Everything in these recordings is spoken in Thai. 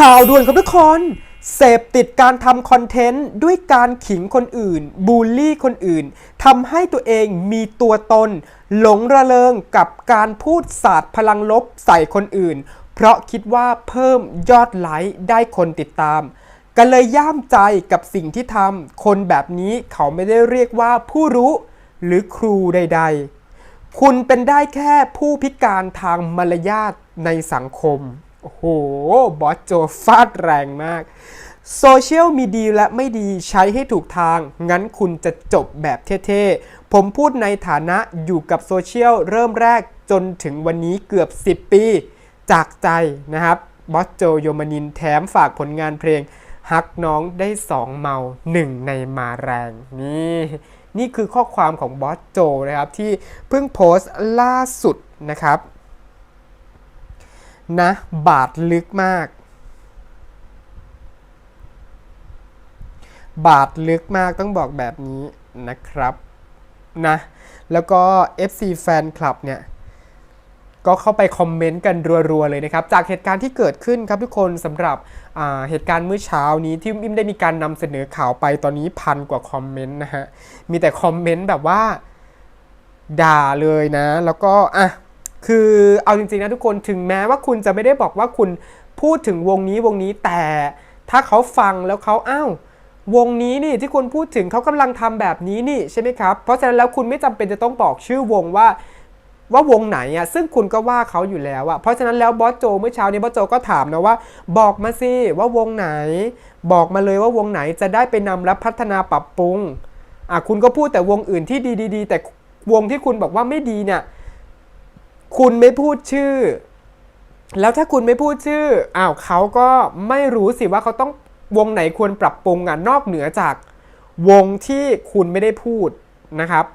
ข่าวด่วนครับทุกคน เสพติดการทำคอนเทนต์ด้วยการขิงคนอื่น บูลลี่คนอื่นทำให้ตัวเองมีตัวตน หลงระเริงกับการพูดศาสตร์พลังลบใส่คนอื่น เพราะคิดว่าเพิ่มยอดไลค์ได้คนติดตามก็เลยย่ามใจกับสิ่งที่ทำคนแบบนี้เขาไม่ได้เรียกว่าผู้รู้หรือครูใด ๆ คุณเป็นได้แค่ผู้พิการทางมารยาทในสังคม โอ้โห บอสโจฟาดแรงมาก โซเชียลมีดีและไม่ดีใช้ให้ถูกทาง งั้นคุณจะจบแบบเท่ๆ ผมพูดในฐานะอยู่กับโซเชียลเริ่มแรกจนถึงวันนี้เกือบ 10 ปี จากใจนะครับ บอสโจโยมานินแถมฝากผลงานเพลง ฮักน้องได้สองเมาหนึ่งในมาแรง นี่นี่คือข้อความของบอสโจนะครับที่เพิ่งโพสต์ล่าสุดนะครับ นะ บาดลึกมาก บาดลึกมากต้องบอกแบบนี้นะครับนะแล้วก็ FC แฟนคลับเนี่ย ก็เข้าไปคอมเมนต์กันรัวๆเลยนะครับ จากเหตุการณ์ที่เกิดขึ้นครับทุกคนสำหรับอ่าเหตุการณ์เมื่อเช้านี้ที่อิมได้มีการนำเสนอข่าวไปตอนนี้พันกว่าคอมเมนต์นะฮะ มีแต่คอมเมนต์แบบว่าด่าเลยนะ แล้วก็อะ คือเอาจริงๆนะทุกคนถึงแม้ว่าคุณจะไม่ได้บอกว่าคุณพูดถึงวงนี้วงนี้แต่ถ้าเขาฟังแล้วเขาอ้าววงนี้นี่ที่คุณพูดถึงเขากำลังทำแบบนี้นี่ใช่ไหมครับ เพราะฉะนั้นแล้วคุณไม่จำเป็นจะต้องบอกชื่อวงว่าว่าวงไหนอะซึ่งคุณก็ว่าเขาอยู่แล้วอะเพราะฉะนั้นแล้วบอสโจเมื่อเช้านี้บอสโจก็ถามนะว่า บอกมาสิว่าวงไหน บอกมาเลยว่าวงไหนจะได้ไปนำและพัฒนาปรับปรุงอะคุณก็พูดแต่วงอื่นที่ดีๆ แต่วงที่คุณบอกว่าไม่ดีเนี่ย คุณไม่พูดชื่อ แล้วถ้าคุณไม่พูดชื่ออ้าวเขาก็ไม่รู้สิว่าเขาต้องวงไหนควรปรับปรุงอะนอกเหนือจากวงที่คุณไม่ได้พูดนะครับ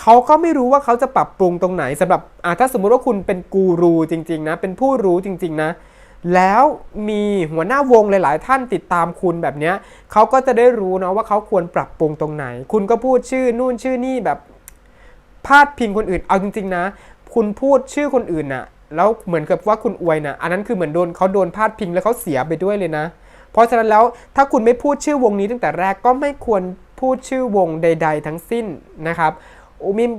เขาก็ไม่รู้ว่าเขาจะปรับปรุงตรงไหนสำหรับอ่าถ้าสมมุติว่าคุณเป็นกูรูจริง ๆ นะ เป็นผู้รู้จริง ๆ นะ แล้วมีหัวหน้าวงหลาย ๆ ท่านติดตามคุณแบบเนี้ยเขาก็จะได้รู้นะว่าเขาควรปรับปรุงตรงไหน คุณก็พูดชื่อนู่นชื่อนี่แบบ พาดพิงคนอื่น เอาจริง ๆ นะ คุณพูดชื่อคนอื่นน่ะ แล้วเหมือนกับว่าคุณอวยนะอันนั้นคือเหมือนโดนเขาโดนพาดพิงแล้วเขาเสียไปด้วยเลยนะ เพราะฉะนั้นแล้วถ้าคุณไม่พูดชื่อวงนี้ตั้งแต่แรกก็ไม่ควรพูดชื่อวงใด ๆ ทั้งสิ้นนะครับโอมิม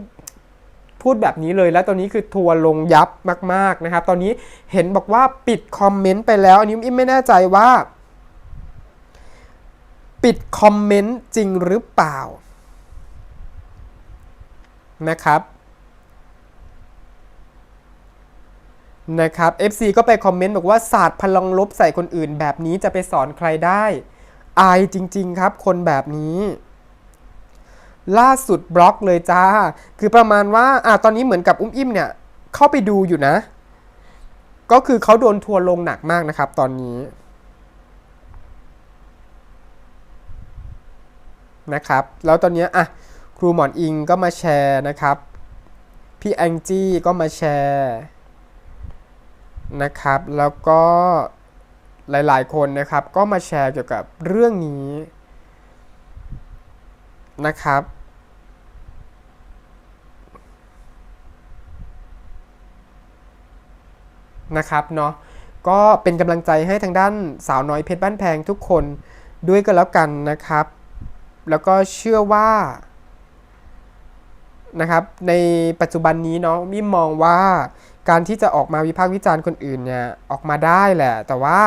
พูดแบบนี้เลยแล้วตอนนี้คือทัวร์ลงยับมาก ๆนะครับ ตอนนี้เห็นบอกว่าปิดคอมเมนต์ไปแล้ว อันนี้อิมไม่แน่ใจว่า ปิดคอมเมนต์จริงหรือเปล่า นะครับนะครับ FC ก็ไปคอมเมนต์บอกว่าศาสตร์พลังลบใส่คนอื่นแบบนี้จะไปสอนใครได้ อายจริง ๆ ครับ คนแบบนี้ ล่าสุดบล็อกเลยจ้า คือประมาณว่าอ่าตอนนี้เหมือนกับอุ้มอิ่มเนี่ย เข้าไปดูอยู่นะ ก็คือเขาโดนทัวร์ลงหนักมากนะครับ ตอนนี้นะครับ แล้วตอนนี้อะ รูหมอนอิงก็มาแชร์นะครับ พี่แองจี้ก็มาแชร์นะครับ แล้วก็หลายๆ คนนะครับ ก็มาแชร์เกี่ยวกับเรื่องนี้นะครับ นะครับเนาะก็เป็นกำลังใจให้ทางด้านสาวน้อยเพชรบ้านแพงทุกคนด้วยกันแล้วกันนะครับ แล้วก็เชื่อว่า นะครับในปัจจุบันนี้เนาะมิมมองว่าการที่จะออกมาวิพากษ์วิจารณ์คนอื่นเนี่ยออกมาได้แหละ แต่ว่า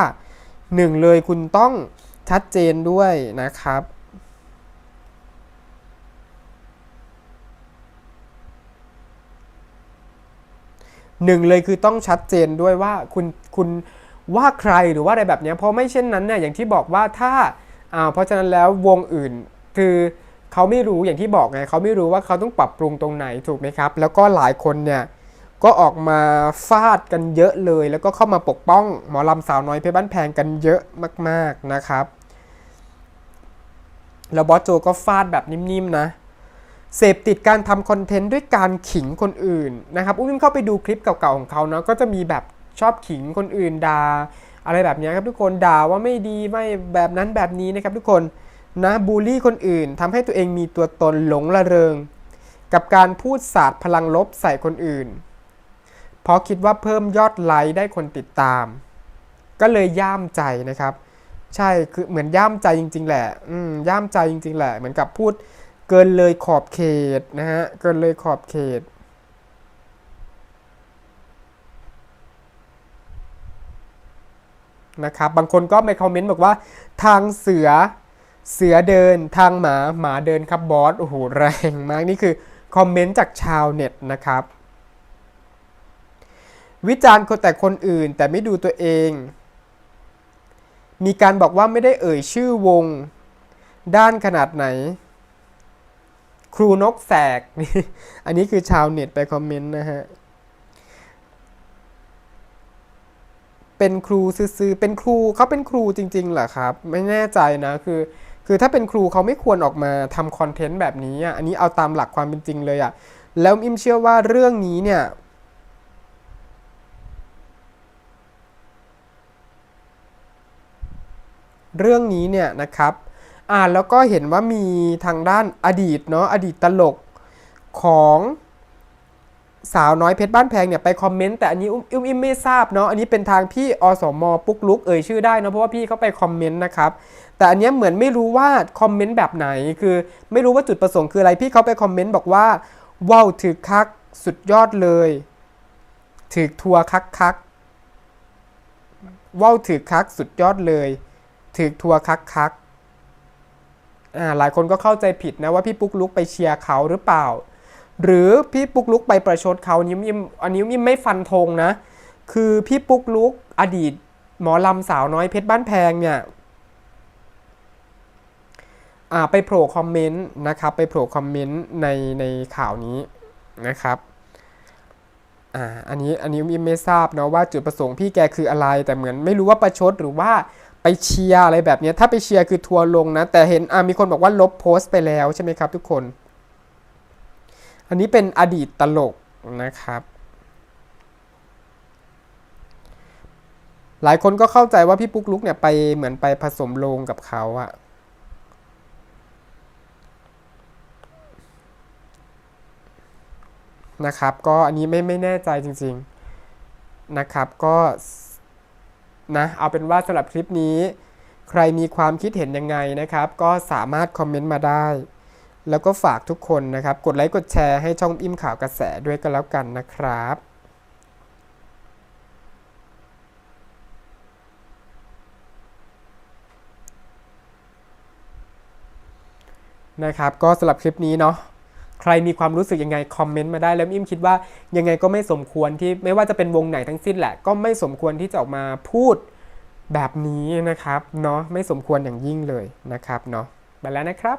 หนึ่งเลยคุณต้องชัดเจนด้วยนะครับหนึ่งเลยคือต้องชัดเจนด้วยว่าคุณคุณว่าใครหรือว่าอะไรแบบนี้เพราะไม่เช่นนั้นเนี่ยอย่างที่บอกว่าถ้าอ่าเพราะฉะนั้นแล้ววงอื่นคือ เขาไม่รู้อย่างที่บอกไงเขาไม่รู้ว่าเขาต้องปรับปรุงตรงไหนถูกไหมครับ แล้วก็หลายคนเนี่ยก็ออกมาฟาดกันเยอะเลย แล้วก็เข้ามาปกป้องหมอลำสาวน้อยเพชรบ้านแพงกันเยอะมาก ๆนะครับ แล้วบอสโจก็ฟาดแบบนิ่มๆนะเสพติดการทำคอนเทนต์ด้วยการขิงคนอื่นนะครับอุ้มเข้าไปดูคลิปเก่าๆของเขาเนาะก็จะมีแบบชอบขิงคนอื่นด่าอะไรแบบนี้ครับทุกคนด่าว่าไม่ดีไม่แบบนั้นแบบนี้นะครับทุกคน นะบูลลี่คนอื่นทำให้ตัวเองมีตัวตนหลงระเริง กับการพูดศาสตร์พลังลบใส่คนอื่น เพราะคิดว่าเพิ่มยอดไลค์ได้คนติดตาม ก็เลยย่ามใจนะครับ ใช่คือเหมือนย่ามใจจริง ๆ แหละ อืมย่ามใจจริง ๆ แหละ เหมือนกับพูดเกินเลยขอบเขตนะฮะเกินเลยขอบเขตนะครับบางคนก็ไปคอมเมนต์บอกว่าทางเสือ เสือเดินทางหมาหมาเดินครับบอสโอ้โหแรงมากนี่คือคอมเมนต์จากชาวเน็ตนะครับ วิจารณ์คนแต่คนอื่นแต่ไม่ดูตัวเอง มีการบอกว่าไม่ได้เอ่ยชื่อวง ด้านขนาดไหน ครูนกแสกนี่อันนี้คือชาวเน็ตไปคอมเมนต์นะฮะเป็นครูซื่อๆเป็นครูเขาเป็นครูจริงๆเหรอครับ ไม่แน่ใจนะคือ คือถ้าเป็นครูเขาไม่ควรออกมาทำคอนเทนต์แบบนี้อะอันนี้เอาตามหลักความเป็นจริงเลยอะแล้วอิมเชื่อว่าเรื่องนี้เนี่ยเรื่องนี้เนี่ยนะครับอ่านแล้วก็เห็นว่ามีทางด้านอดีตเนาะอดีตตลกของ สาวน้อยเพชรบ้านแพงเนี่ยไปคอมเมนต์แต่อันนี้อุ้มอิมไม่ทราบเนาะอันนี้เป็นทางพี่อสมปุ๊กลุกเอ่ยชื่อได้เนาะเพราะว่าพี่เขาไปคอมเมนต์นะครับแต่อันนี้เหมือนไม่รู้ว่าคอมเมนต์แบบไหนคือ ไม่รู้ว่าจุดประสงค์คืออะไรพี่เขาไปคอมเมนต์บอกว่าว้าวถือคักสุดยอดเลยถือทัวร์คักคักว้าวถือคักสุดยอดเลยถือทัวร์คักคักอ่าหลายคนก็เข้าใจผิดนะว่าพี่ปุ๊กลุกไปเชียร์เขาหรือเปล่า หรือพี่ปุ๊กลุกไปประชดเขาอันนี้ยิมอันนี้ยิมไม่ฟันธงนะ คือพี่ปุ๊กลุกอดีตหมอลำสาวน้อยเพชรบ้านแพงเนี่ยไปโผล่คอมเมนต์นะครับ ไปโผล่คอมเมนต์ในในข่าวนี้นะครับอ่าอันนี้อันนี้ยิมไม่ทราบเนาะว่าจุดประสงค์พี่แกคืออะไร แต่เหมือนไม่รู้ว่าประชดหรือว่าไปเชียร์อะไรแบบนี้ถ้าไปเชียร์คือทัวร์ลงนะ แต่เห็นมีคนบอกว่าลบโพสต์ไปแล้วใช่ไหมครับทุกคน อันนี้เป็นอดีตตลกนะครับ หลายคนก็เข้าใจว่าพี่ปุ๊กลุกเนี่ยไปเหมือนไปผสมโลงกับเขาอะนะครับ ก็อันนี้ไม่ไม่แน่ใจจริง ๆนะครับก็นะเอาเป็นว่าสำหรับคลิปนี้ ใครมีความคิดเห็นยังไงนะครับ ก็สามารถคอมเมนต์มาได้ แล้วก็ฝากทุกคนนะครับ กดไลค์กดแชร์ให้ช่องอิ่มข่าวกระแสด้วยก็แล้วกันนะครับนะครับก็สำหรับคลิปนี้เนาะใครมีความรู้สึกยังไงคอมเมนต์มาได้แล้วอิ่มคิดว่ายังไงก็ไม่สมควรที่ไม่ว่าจะเป็นวงไหนทั้งสิ้นแหละ ก็ไม่สมควรที่จะออกมาพูดแบบนี้นะครับเนาะไม่สมควรอย่างยิ่งเลยนะครับเนาะไปแล้วนะครับ